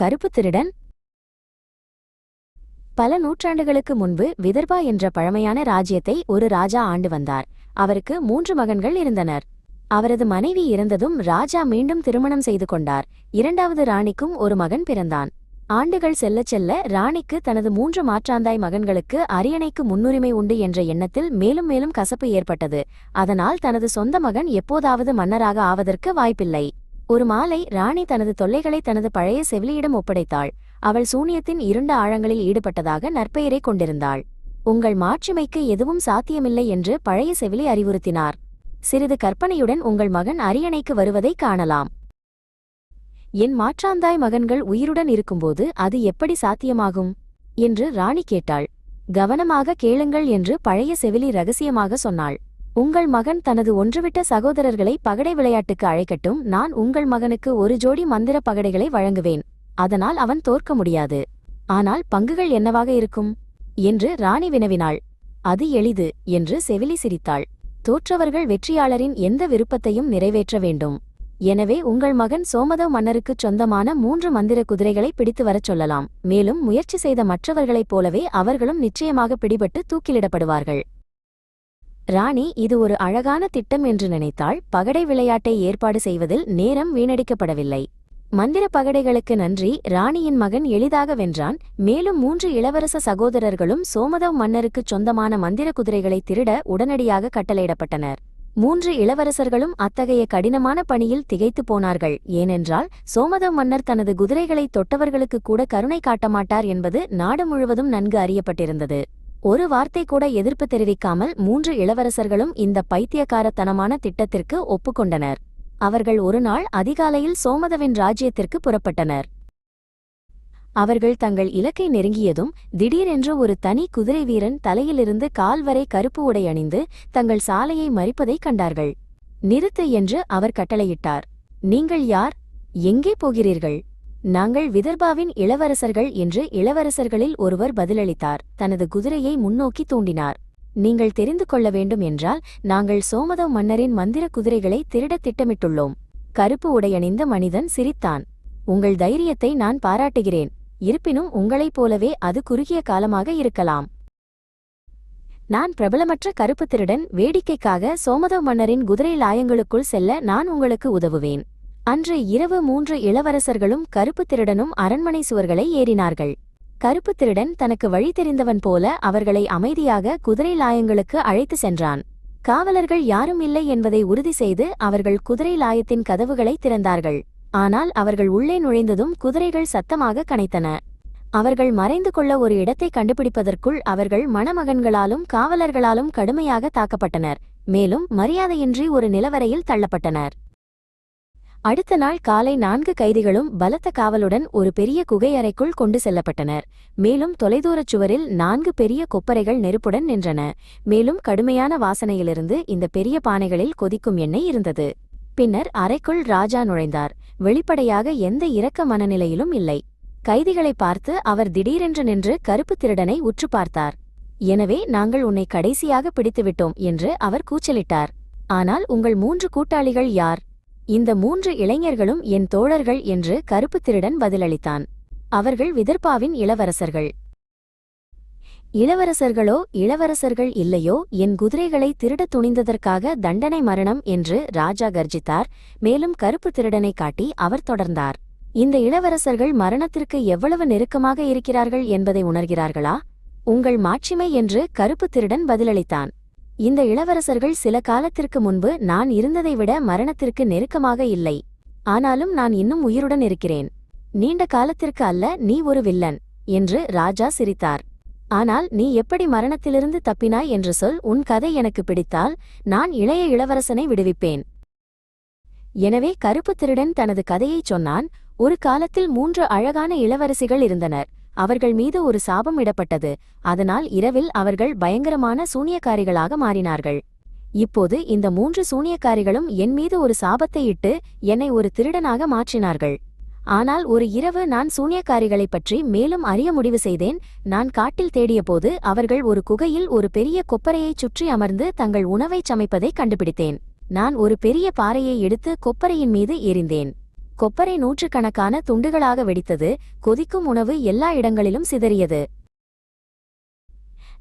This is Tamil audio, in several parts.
கருப்பு திருடன். பல நூற்றாண்டுகளுக்கு முன்பு விதர்பா என்ற பழமையான ராஜ்யத்தை ஒரு ராஜா ஆண்டு வந்தார். அவருக்கு மூன்று மகன்கள் இருந்தனர். அவரது மனைவி இறந்ததும் ராஜா மீண்டும் திருமணம் செய்து கொண்டார். இரண்டாவது ராணிக்கும் ஒரு மகன் பிறந்தான். ஆண்டுகள் செல்லச் செல்ல ராணிக்கு தனது மூன்று மாற்றாந்தாய் மகன்களுக்கு அரியணைக்கு முன்னுரிமை உண்டு என்ற எண்ணத்தில் மேலும் மேலும் கசப்பு ஏற்பட்டது. அதனால் தனது சொந்த மகன் எப்போதாவது மன்னராக ஆவதற்கு வாய்ப்பில்லை. ஒரு மாலை ராணி தனது தொல்லைகளை தனது பழைய செவிலியிடம் ஒப்படைத்தாள். அவள் சூனியத்தின் இருண்ட ஆழங்களில் ஈடுபட்டதாக நற்பெயரை கொண்டிருந்தாள். உங்கள் மாட்சிமைக்கு எதுவும் சாத்தியமில்லை என்று பழைய செவிலி அறிவுறுத்தினார். சிறிது கற்பனையுடன் உங்கள் மகன் அரியணைக்கு வருவதை காணலாம். என் மாற்றாந்தாய் மகன்கள் உயிருடன் இருக்கும்போது அது எப்படி சாத்தியமாகும்? என்று ராணி கேட்டாள். கவனமாக கேளுங்கள் என்று பழைய செவிலி ரகசியமாக சொன்னாள். உங்கள் மகன் தனது ஒன்றுவிட்ட சகோதரர்களை பகடை விளையாட்டுக்கு அழைக்கட்டும். நான் உங்கள் மகனுக்கு ஒரு ஜோடி மந்திர பகடைகளை வழங்குவேன். அதனால் அவன் தோற்க முடியாது. ஆனால் பங்குகள் என்னவாக இருக்கும்? என்று ராணி வினவினாள். அது எளிது என்று செவிலி சிரித்தாள். தோற்றவர்கள் வெற்றியாளரின் எந்த விருப்பத்தையும் நிறைவேற்ற வேண்டும். எனவே உங்கள் மகன் சோமதவ் மன்னருக்குச் சொந்தமான மூன்று மந்திர குதிரைகளை பிடித்து வரச் சொல்லலாம். மேலும் முயற்சி செய்த மற்றவர்களைப் போலவே அவர்களும் நிச்சயமாக பிடிபட்டு தூக்கிலிடப்படுவார்கள். ராணி இது ஒரு அழகான திட்டம் என்று நினைத்தாள். பகடை விளையாட்டை ஏற்பாடு செய்வதில் நேரம் வீணடிக்கப்படவில்லை. மந்திர பகடைகளுக்கு நன்றி. ராணியின் மகன் எளிதாக வென்றான். மேலும் மூன்று இளவரச சகோதரர்களும் சோமதவ் மன்னருக்குச் சொந்தமான மந்திர குதிரைகளை திருட உடனடியாக கட்டளையிடப்பட்டனர். மூன்று இளவரசர்களும் அத்தகைய கடினமான பணியில் திகைத்துப் போனார்கள். ஏனென்றால் சோமதவ் மன்னர் தனது குதிரைகளை தொட்டவர்களுக்கு கூட கருணை காட்டமாட்டார் என்பது நாடு முழுவதும் நன்கு அறியப்பட்டிருந்தது. ஒரு வார்த்தை கூட எதிர்ப்பு தெரிவிக்காமல் மூன்று இளவரசர்களும் இந்த பைத்தியக்காரத்தனமான திட்டத்திற்கு ஒப்புக்கொண்டனர். அவர்கள் ஒருநாள் அதிகாலையில் சோமதவின் ராஜ்யத்திற்கு புறப்பட்டனர். அவர்கள் தங்கள் இலக்கை நெருங்கியதும் திடீரென்று ஒரு தனி குதிரை வீரன் தலையிலிருந்து கால் வரை கருப்பு உடை அணிந்து தங்கள் சாலையை மறிப்பதைக் கண்டார்கள். நிறுத்து என்று அவர் கட்டளையிட்டார். நீங்கள் யார்? எங்கே போகிறீர்கள்? நாங்கள் விதர்பாவின் இளவரசர்கள் என்று இளவரசர்களில் ஒருவர் பதிலளித்தார். தனது குதிரையை முன்னோக்கி தூண்டினார். நீங்கள் தெரிந்து கொள்ள வேண்டும் என்றால் நாங்கள் சோமதவ் மன்னரின் மந்திர குதிரைகளை திருடத் திட்டமிட்டுள்ளோம். கருப்பு உடையணிந்த மனிதன் சிரித்தான். உங்கள் தைரியத்தை நான் பாராட்டுகிறேன். இருப்பினும் உங்களைப் போலவே அது குறுகிய காலமாக இருக்கலாம். நான் பிரபலமற்ற கருப்பு திருடன் வேடிக்கைக்காக சோமதவ் மன்னரின் குதிரை லாயங்களுக்குள் செல்ல நான் உங்களுக்கு உதவுவேன். அன்று இரவு மூன்று இளவரசர்களும் கருப்பு திருடனும் அரண்மனை சுவர்களை ஏறினார்கள். கருப்பு திருடன் தனக்கு வழி தெரிந்தவன் போல அவர்களை அமைதியாக குதிரை லாயங்களுக்கு அழைத்து சென்றான். காவலர்கள் யாரும் இல்லை என்பதை உறுதி செய்து அவர்கள் குதிரை லாயத்தின் கதவுகளை திறந்தார்கள். ஆனால் அவர்கள் உள்ளே நுழைந்ததும் குதிரைகள் சத்தமாக கனைத்தன. அவர்கள் மறைந்து கொள்ள ஒரு இடத்தை கண்டுபிடிப்பதற்குள் அவர்கள் மணமகன்களாலும் காவலர்களாலும் கடுமையாக தாக்கப்பட்டனர். மேலும் மரியாதையின்றி ஒரு நிலவரையில் தள்ளப்பட்டனர். அடுத்த நாள் காலை நான்கு கைதிகளும் பலத்த காவலுடன் ஒரு பெரிய குகை அறைக்குள் கொண்டு செல்லப்பட்டனர். மேலும் தொலைதூரச் சுவரில் நான்கு பெரிய கொப்பரைகள் நெருப்புடன் நின்றன. மேலும் கடுமையான வாசனையிலிருந்து இந்த பெரிய பானைகளில் கொதிக்கும் எண்ணெய் இருந்தது. பின்னர் அறைக்குள் ராஜா நுழைந்தார். வெளிப்படையாக எந்த இரக்க மனநிலையிலும் இல்லை. கைதிகளை பார்த்து அவர் திடீரென்று நின்று கருப்பு திருடனை உற்று பார்த்தார். எனவே நாங்கள் உன்னை கடைசியாக பிடித்துவிட்டோம் என்று அவர் கூச்சலிட்டார். ஆனால் உங்கள் மூன்று கூட்டாளிகள் யார்? இந்த மூன்று இளைஞர்களும் என் தோழர்கள் என்று கருப்பு திருடன் பதிலளித்தான். அவர்கள் விதர்பாவின் இளவரசர்கள். இளவரசர்களோ இளவரசர்கள் இல்லையோ என் குதிரைகளை திருடத் துணிந்ததற்காக தண்டனை மரணம் என்று ராஜா கர்ஜித்தார் மேலும் கருப்பு திருடனை காட்டி அவர் தொடர்ந்தார். இந்த இளவரசர்கள் மரணத்திற்கு எவ்வளவு நெருக்கமாக இருக்கிறார்கள் என்பதை உணர்கிறார்களா? உங்கள் மாட்சிமை என்று கருப்பு திருடன் பதிலளித்தான். இந்த இளவரசர்கள் சில காலத்திற்கு முன்பு நான் இருந்ததை விட மரணத்திற்கு நெருக்கமாக இல்லை. ஆனாலும் நான் இன்னும் உயிருடன் இருக்கிறேன். நீண்ட காலத்திற்கு அல்ல நீ ஒரு வில்லன் என்று ராஜா சிரித்தார். ஆனால் நீ எப்படி மரணத்திலிருந்து தப்பினாய் என்று சொல் உன் கதை எனக்கு பிடித்தால் நான் இளைய இளவரசனை விடுவிப்பேன். எனவே கருப்பு திருடன் தனது கதையைச் சொன்னான். ஒரு காலத்தில் மூன்று அழகான இளவரசிகள் இருந்தனர். அவர்கள் மீது ஒரு சாபம் இடப்பட்டது. அதனால் இரவில் அவர்கள் பயங்கரமான சூனியக்காரிகளாக மாறினார்கள். இப்போது இந்த மூன்று சூனியக்காரிகளும் என் மீது ஒரு சாபத்தை இட்டு என்னை ஒரு திருடனாக மாற்றினார்கள். ஆனால் ஒரு இரவு நான் சூனியக்காரிகளைப் பற்றி மேலும் அறிய முடிவு செய்தேன். நான் காட்டில் தேடியபோது அவர்கள் ஒரு குகையில் ஒரு பெரிய கொப்பரையைச் சுற்றி அமர்ந்து தங்கள் உணவைச் சமைப்பதைக் கண்டுபிடித்தேன். நான் ஒரு பெரிய பாறையை எடுத்து கொப்பரையின் மீது எறிந்தேன். கொப்பரை நூற்றுக்கணக்கான துண்டுகளாக வெடித்தது கொதிக்கும் உணவு எல்லா இடங்களிலும் சிதறியது.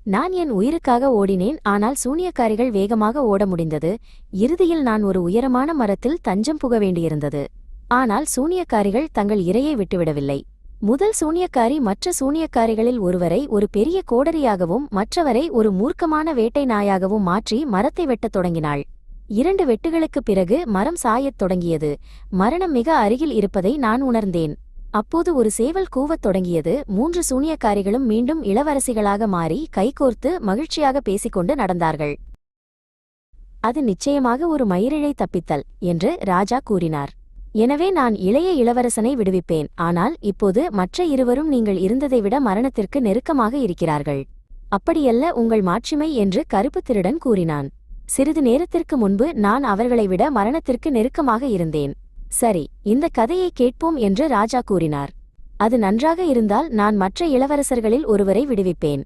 நான் என் உயிருக்காக ஓடினேன் ஆனால் சூனியக்காரிகள் வேகமாக ஓட முடிந்தது. இறுதியில் நான் ஒரு உயரமான மரத்தில் தஞ்சம் புக வேண்டியிருந்தது. ஆனால் சூனியக்காரிகள் தங்கள் இரையை விட்டுவிடவில்லை. முதல் சூனியக்காரி மற்ற சூனியக்காரிகளில் ஒருவரை ஒரு பெரிய கோடரியாகவும் மற்றவரை ஒரு மூர்க்கமான வேட்டை நாயாகவும் மாற்றி மரத்தை வெட்டத் தொடங்கினாள். இரண்டு வெட்டுகளுக்குப் பிறகு மரம் சாயத் தொடங்கியது. மரணம் மிக அருகில் இருப்பதை நான் உணர்ந்தேன். அப்போது ஒரு சேவல் கூவத் தொடங்கியது. மூன்று சூனியக்காரிகளும் மீண்டும் இளவரசிகளாக மாறி கைகோர்த்து மகிழ்ச்சியாக பேசிக்கொண்டு நடந்தார்கள். அது நிச்சயமாக ஒரு மயிரிழை தப்பித்தல் என்று ராஜா கூறினார். எனவே நான் இளைய இளவரசனை விடுவிப்பேன். ஆனால் இப்போது மற்ற இருவரும் நீங்கள் இருந்ததை விட மரணத்திற்கு நெருக்கமாக இருக்கிறார்கள். அப்படியல்ல உங்கள் மாட்சிமை என்று கருப்பு திருடன் கூறினான். சிறிது நேரத்திற்கு முன்பு நான் அவர்களை விட மரணத்திற்கு நெருக்கமாக இருந்தேன். சரி இந்த கதையை கேட்போம் என்று ராஜா கூறினார். அது நன்றாக இருந்தால் நான் மற்ற இளவரசர்களில் ஒருவரை விடுவிப்பேன்.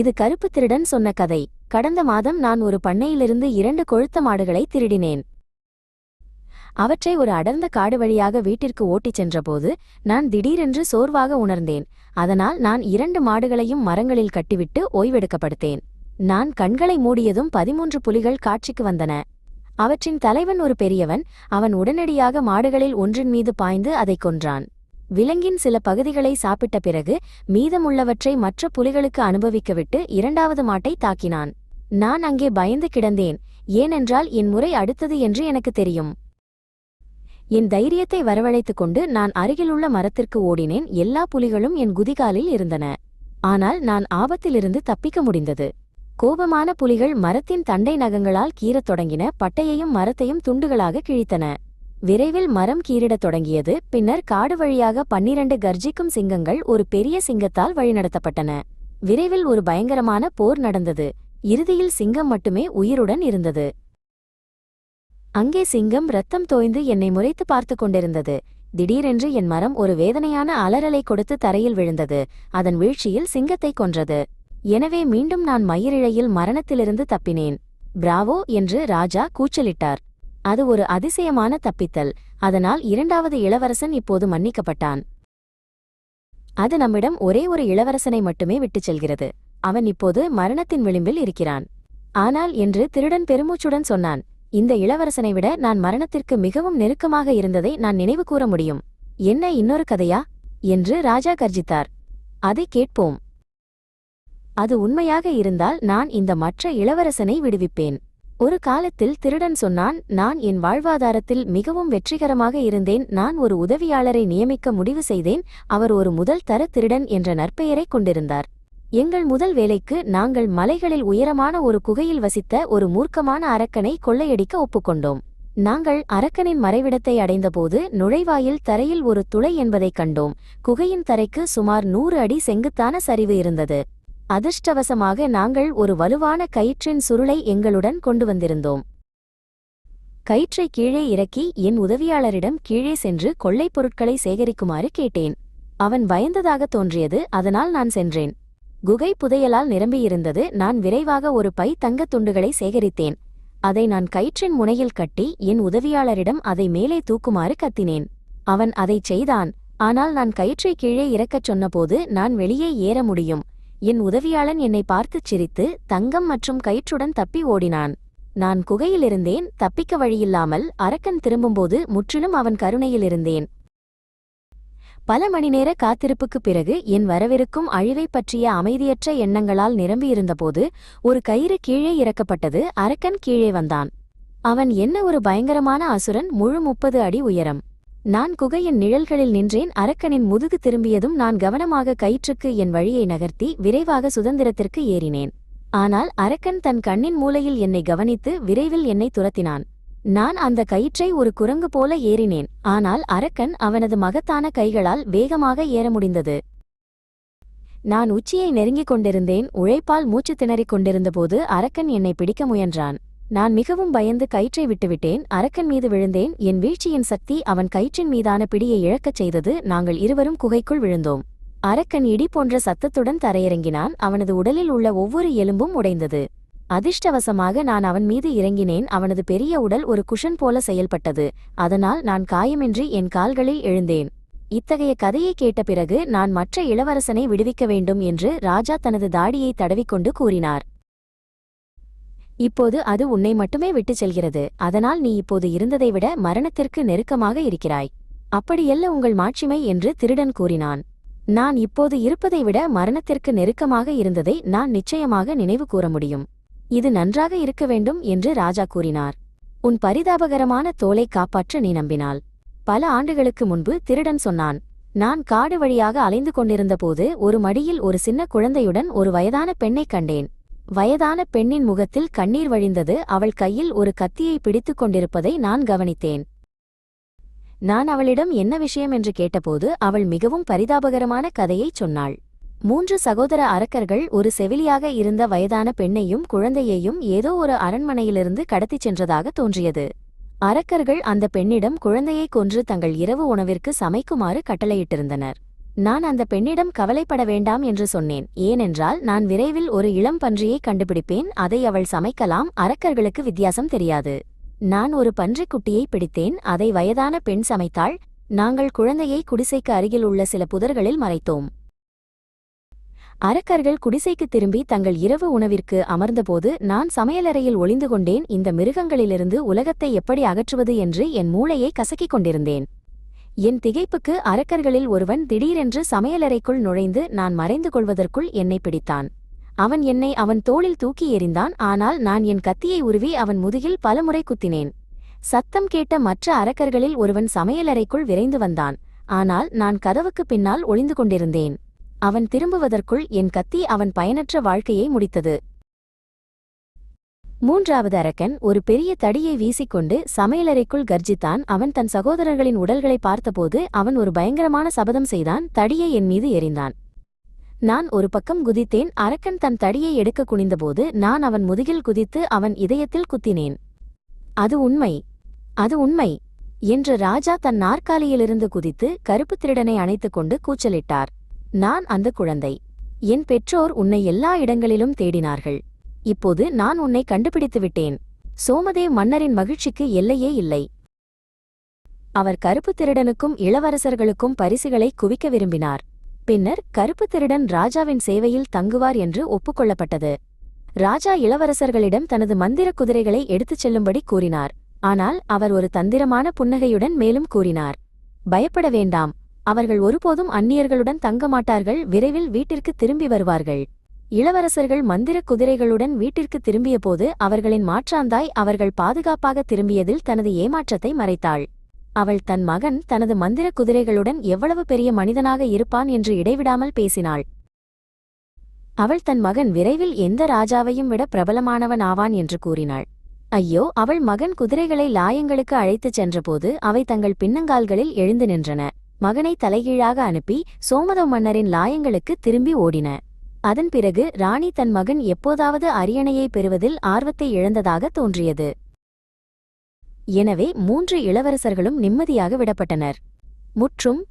இது கருப்பு திருடன் சொன்ன கதை. கடந்த மாதம் நான் ஒரு பண்ணையிலிருந்து இரண்டு கொழுத்த மாடுகளை திருடினேன். அவற்றை ஒரு அடர்ந்த காடு வழியாக வீட்டிற்கு ஓட்டிச் சென்றபோது நான் திடீரென்று சோர்வாக உணர்ந்தேன். அதனால் நான் இரண்டு மாடுகளையும் மரங்களில் கட்டிவிட்டு ஓய்வெடுக்கப்படுத்தேன். நான் கண்களை மூடியதும் பதிமூன்று புலிகள் காட்சிக்கு வந்தன. அவற்றின் தலைவன் ஒரு பெரியவன். அவன் உடனடியாக மாடுகளில் ஒன்றின் மீது பாய்ந்து அதைக் கொன்றான். விலங்கின் சில பகுதிகளை சாப்பிட்ட பிறகு மீதமுள்ளவற்றை மற்ற புலிகளுக்கு அனுபவிக்கவிட்டு இரண்டாவது மாட்டை தாக்கினான். நான் அங்கே பயந்து கிடந்தேன். ஏனென்றால் என் முறை அடுத்தது என்று எனக்கு தெரியும். என் தைரியத்தை வரவழைத்துக் கொண்டு நான் அருகிலுள்ள மரத்திற்கு ஓடினேன். எல்லா புலிகளும் என் குதிகாலில் இருந்தன. ஆனால் நான் ஆபத்திலிருந்து தப்பிக்க முடிந்தது. கோபமான புலிகள் மரத்தின் தண்டை நகங்களால் கீறத் தொடங்கின பட்டையையும் மரத்தையும் துண்டுகளாக கிழித்தன. விரைவில் மரம் கீறிடத் தொடங்கியது. பின்னர் காடு வழியாக பன்னிரண்டு கர்ஜிக்கும் சிங்கங்கள் ஒரு பெரிய சிங்கத்தால் வழிநடத்தப்பட்டன. விரைவில் ஒரு பயங்கரமான போர் நடந்தது. இறுதியில் சிங்கம் மட்டுமே உயிருடன் இருந்தது. அங்கே சிங்கம் ரத்தம் தோய்ந்து என்னை முறைத்து பார்த்து கொண்டிருந்தது. திடீரென்று என் மரம் ஒரு வேதனையான அலறலை கொடுத்து தரையில் விழுந்தது. அதன் வீழ்ச்சியில் சிங்கத்தை கொன்றது. எனவே மீண்டும் நான் மயிரிழையில் மரணத்திலிருந்து தப்பினேன். பிராவோ என்று ராஜா கூச்சலிட்டார். அது ஒரு அதிசயமான தப்பித்தல். அதனால் இரண்டாவது இளவரசன் இப்போது மன்னிக்கப்பட்டான். அது நம்மிடம் ஒரே ஒரு இளவரசனை மட்டுமே விட்டுச் செல்கிறது. அவன் இப்போது மரணத்தின் விளிம்பில் இருக்கிறான். ஆனால் என்று திருடன் பெருமூச்சுடன் சொன்னான் இந்த இளவரசனை விட நான் மரணத்திற்கு மிகவும் நெருக்கமாக இருந்ததை நான் நினைவு கூற முடியும். என்ன இன்னொரு கதையா? என்று ராஜா கர்ஜித்தார். அதை கேட்போம். அது உண்மையாக இருந்தால் நான் இந்த மற்ற இளவரசனை விடுவிப்பேன். ஒரு காலத்தில் திருடன் சொன்னான் நான் என் வாழ்வாதாரத்தில் மிகவும் வெற்றிகரமாக இருந்தேன். நான் ஒரு உதவியாளரை நியமிக்க முடிவு செய்தேன். அவர் ஒரு முதல் தர திருடன் என்ற நற்பெயரைக் கொண்டிருந்தார். எங்கள் முதல் வேலைக்கு நாங்கள் மலைகளில் உயரமான ஒரு குகையில் வசித்த ஒரு மூர்க்கமான அரக்கனை கொள்ளையடிக்க ஒப்புக்கொண்டோம். நாங்கள் அரக்கனின் மறைவிடத்தை அடைந்தபோது நுழைவாயில் தரையில் ஒரு துளை என்பதைக் கண்டோம். குகையின் தரைக்கு சுமார் நூறு அடி செங்குத்தான சரிவு இருந்தது. அதிர்ஷ்டவசமாக நாங்கள் ஒரு வலுவான கயிற்றின் சுருளை எங்களுடன் கொண்டு வந்திருந்தோம். கயிற்றை கீழே இறக்கி என் உதவியாளரிடம் கீழே சென்று கொள்ளைப் பொருட்களை சேகரிக்குமாறு கேட்டேன். அவன் பயந்ததாக தோன்றியது அதனால் நான் சென்றேன். குகை புதையலால் நிரம்பியிருந்தது நான் விரைவாக ஒரு பை தங்கத் துண்டுகளை சேகரித்தேன். அதை நான் கயிற்றின் முனையில் கட்டி என் உதவியாளரிடம் அதை மேலே தூக்குமாறு கத்தினேன். அவன் அதைச் செய்தான் ஆனால் நான் கயிற்றை கீழே இறக்கச் சொன்னபோது நான் வெளியே ஏற முடியும். என் உதவியாளன் என்னை பார்த்துச் சிரித்து தங்கம் மற்றும் கயிற்றுடன் தப்பி ஓடினான். நான் குகையிலிருந்தேன் தப்பிக்க வழியில்லாமல் அரக்கன் திரும்பும்போது முற்றிலும் அவன் கருணையிலிருந்தேன். பல மணிநேர காத்திருப்புக்குப் பிறகு என் வரவிருக்கும் அழிவை பற்றிய அமைதியற்ற எண்ணங்களால் நிரம்பியிருந்தபோது ஒரு கயிறு கீழே இறக்கப்பட்டது அரக்கன் கீழே வந்தான். அவன் என்ன ஒரு பயங்கரமான அசுரன் முழு முப்பது அடி உயரம். நான் குகையின் நிழல்களில் நின்றேன் அரக்கனின் முதுகு திரும்பியதும் நான் கவனமாக கயிற்றுக்கு என் வழியை நகர்த்தி விரைவாக சுதந்திரத்திற்கு ஏறினேன். ஆனால் அரக்கன் தன் கண்ணின் மூலையில் என்னை கவனித்து விரைவில் என்னை துரத்தினான். நான் அந்த கயிற்றை ஒரு குரங்கு போல ஏறினேன் ஆனால் அரக்கன் அவனது மகத்தான கைகளால் வேகமாக ஏற முடிந்தது. நான் உச்சியை நெருங்கிக் கொண்டிருந்தேன் உழைப்பால் மூச்சு திணறிக் கொண்டிருந்தபோது அரக்கன் என்னை பிடிக்க முயன்றான். நான் மிகவும் பயந்து கயிற்றை விட்டுவிட்டேன் அரக்கன் மீது விழுந்தேன் என் வீழ்ச்சியின் சக்தி அவன் கயிற்றின் மீதான பிடியை இழக்கச் செய்தது நாங்கள் இருவரும் குகைக்குள் விழுந்தோம். அரக்கன் இடி போன்ற சத்தத்துடன் தரையிறங்கினான் அவனது உடலில் உள்ள ஒவ்வொரு எலும்பும் உடைந்தது. அதிர்ஷ்டவசமாக நான் அவன் மீது இறங்கினேன் அவனது பெரிய உடல் ஒரு குஷன் போல செயல்பட்டது அதனால் நான் காயமின்றி என் கால்களில் எழுந்தேன். இத்தகைய கதையை கேட்ட பிறகு நான் மற்ற இளவரசனை விடுவிக்க வேண்டும் என்று ராஜா தனது தாடியை தடவிக்கொண்டு கூறினார். இப்போது அது உன்னை மட்டுமே விட்டுச் செல்கிறது. அதனால் நீ இப்போது இருந்ததை விட மரணத்திற்கு நெருக்கமாக இருக்கிறாய். அப்படியல்ல உங்கள் மாட்சிமை என்று திருடன் கூறினான். நான் இப்போது இருப்பதை விட மரணத்திற்கு நெருக்கமாக இருந்ததை நான் நிச்சயமாக நினைவு கூற முடியும். இது நன்றாக இருக்க வேண்டும் என்று ராஜா கூறினார். உன் பரிதாபகரமான தோலை காப்பாற்ற நீ நம்பினாள். பல ஆண்டுகளுக்கு முன்பு திருடன் சொன்னான் நான் காடு வழியாக அலைந்து கொண்டிருந்தபோது ஒரு மடியில் ஒரு சின்ன குழந்தையுடன் ஒரு வயதான பெண்ணைக் கண்டேன். வயதான பெண்ணின் முகத்தில் கண்ணீர் வழிந்தது. அவள் கையில் ஒரு கத்தியை பிடித்துக் கொண்டிருப்பதை நான் கவனித்தேன். நான் அவளிடம் என்ன விஷயம் என்று கேட்டபோது அவள் மிகவும் பரிதாபகரமான கதையைச் சொன்னாள். மூன்று சகோதர அரக்கர்கள் ஒரு செவிலியாக இருந்த வயதான பெண்ணையும் குழந்தையையும் ஏதோ ஒரு அரண்மனையிலிருந்து கடத்திச் சென்றதாக தோன்றியது. அரக்கர்கள் அந்த பெண்ணிடம் குழந்தையை கொன்று தங்கள் இரவு உணவிற்கு சமைக்குமாறு கட்டளையிட்டிருந்தனர். நான் அந்த பெண்ணிடம் கவலைப்பட வேண்டாம் என்று சொன்னேன். ஏனென்றால் நான் விரைவில் ஒரு இளம் பன்றியை கண்டுபிடிப்பேன். அதை அவள் சமைக்கலாம். அரக்கர்களுக்கு வித்தியாசம் தெரியாது. நான் ஒரு பன்றிக்குட்டியை பிடித்தேன். அதை வயதான பெண் சமைத்தாள். நாங்கள் குழந்தையை குடிசைக்கு அருகில் உள்ள சில புதர்களில் மறைத்தோம். அரக்கர்கள் குடிசைக்கு திரும்பி தங்கள் இரவு உணவிற்கு அமர்ந்தபோது நான் சமையலறையில் ஒளிந்து கொண்டேன். இந்த மிருகங்களிலிருந்து உலகத்தை எப்படி அகற்றுவது என்று என் மூளையை கசக்கிக் கொண்டிருந்தேன். என் திகைப்புக்கு அரக்கர்களில் ஒருவன் திடீரென்று சமையலறைக்குள் நுழைந்து நான் மறைந்து கொள்வதற்குள் என்னை பிடித்தான். அவன் என்னை அவன் தோளில் தூக்கி எறிந்தான். ஆனால் நான் என் கத்தியை உருவி அவன் முதுகில் பலமுறை குத்தினேன். சத்தம் கேட்ட மற்ற அரக்கர்களில் ஒருவன் சமையலறைக்குள் விரைந்து வந்தான். ஆனால் நான் கதவுக்கு பின்னால் ஒளிந்து கொண்டிருந்தேன். அவன் திரும்புவதற்குள் என் கத்தி அவன் பயனற்ற வாழ்க்கையை முடித்தது. மூன்றாவது அரக்கன் ஒரு பெரிய தடியை வீசிக்கொண்டு சமையலறைக்குள் கர்ஜித்தான் அவன் தன் சகோதரர்களின் உடல்களை பார்த்தபோது அவன் ஒரு பயங்கரமான சபதம் செய்தான் தடியை என் மீது எறிந்தான். நான் ஒரு பக்கம் குதித்தேன் அரக்கன் தன் தடியை எடுக்க குனிந்தபோது நான் அவன் முதுகில் குதித்து அவன் இதயத்தில் குத்தினேன். அது உண்மை அது உண்மை என்று ராஜா தன் நாற்காலியிலிருந்து குதித்து கருப்பு திருடனை அணைத்துக் கொண்டு கூச்சலிட்டார். நான் அந்த குழந்தை. என் பெற்றோர் உன்னை எல்லா இடங்களிலும் தேடினார்கள். இப்போது நான் உன்னை கண்டுபிடித்து விட்டேன் சோமதேவ் மன்னரின் மகிழ்ச்சிக்கு எல்லையே இல்லை. அவர் கருப்பு திருடனுக்கும் இளவரசர்களுக்கும் பரிசுகளை குவிக்க விரும்பினார். பின்னர் கருப்பு திருடன் ராஜாவின் சேவையில் தங்குவார் என்று ஒப்புக்கொள்ளப்பட்டது. ராஜா இளவரசர்களிடம் தனது மந்திர குதிரைகளை எடுத்துச் செல்லும்படி கூறினார். ஆனால் அவர் ஒரு தந்திரமான புன்னகையுடன் மேலும் கூறினார். பயப்பட வேண்டாம். அவர்கள் ஒருபோதும் அந்நியர்களுடன் தங்க மாட்டார்கள். விரைவில் வீட்டிற்கு திரும்பி வருவார்கள். இளவரசர்கள் மந்திர குதிரைகளுடன் வீட்டிற்கு திரும்பியபோது அவர்களின் மாற்றாந்தாய் அவர்கள் பாதுகாப்பாக திரும்பியதில் தனது ஏமாற்றத்தை மறைத்தாள். அவள் தன் மகன் தனது மந்திர குதிரைகளுடன் எவ்வளவு பெரிய மனிதனாக இருப்பான் என்று இடைவிடாமல் பேசினாள். அவள் தன் மகன் விரைவில் எந்த ராஜாவையும் விட பிரபலமானவன் ஆவான் என்று கூறினாள். ஐயோ அவள் மகன் குதிரைகளை லாயங்களுக்கு அழைத்துச் சென்றபோது அவை தங்கள் பின்னங்கால்களில் எழுந்து நின்றன. மகனை தலைகீழாக அனுப்பி சோமதவ மன்னரின் லாயங்களுக்கு திரும்பி ஓடின. அதன் பிறகு ராணி தன் மகன் எப்போதாவது அரியணையை பெறுவதில் ஆர்வத்தை இழந்ததாக தோன்றியது. எனவே மூன்று இளவரசர்களும் நிம்மதியாக விடப்பட்டனர். முற்றும்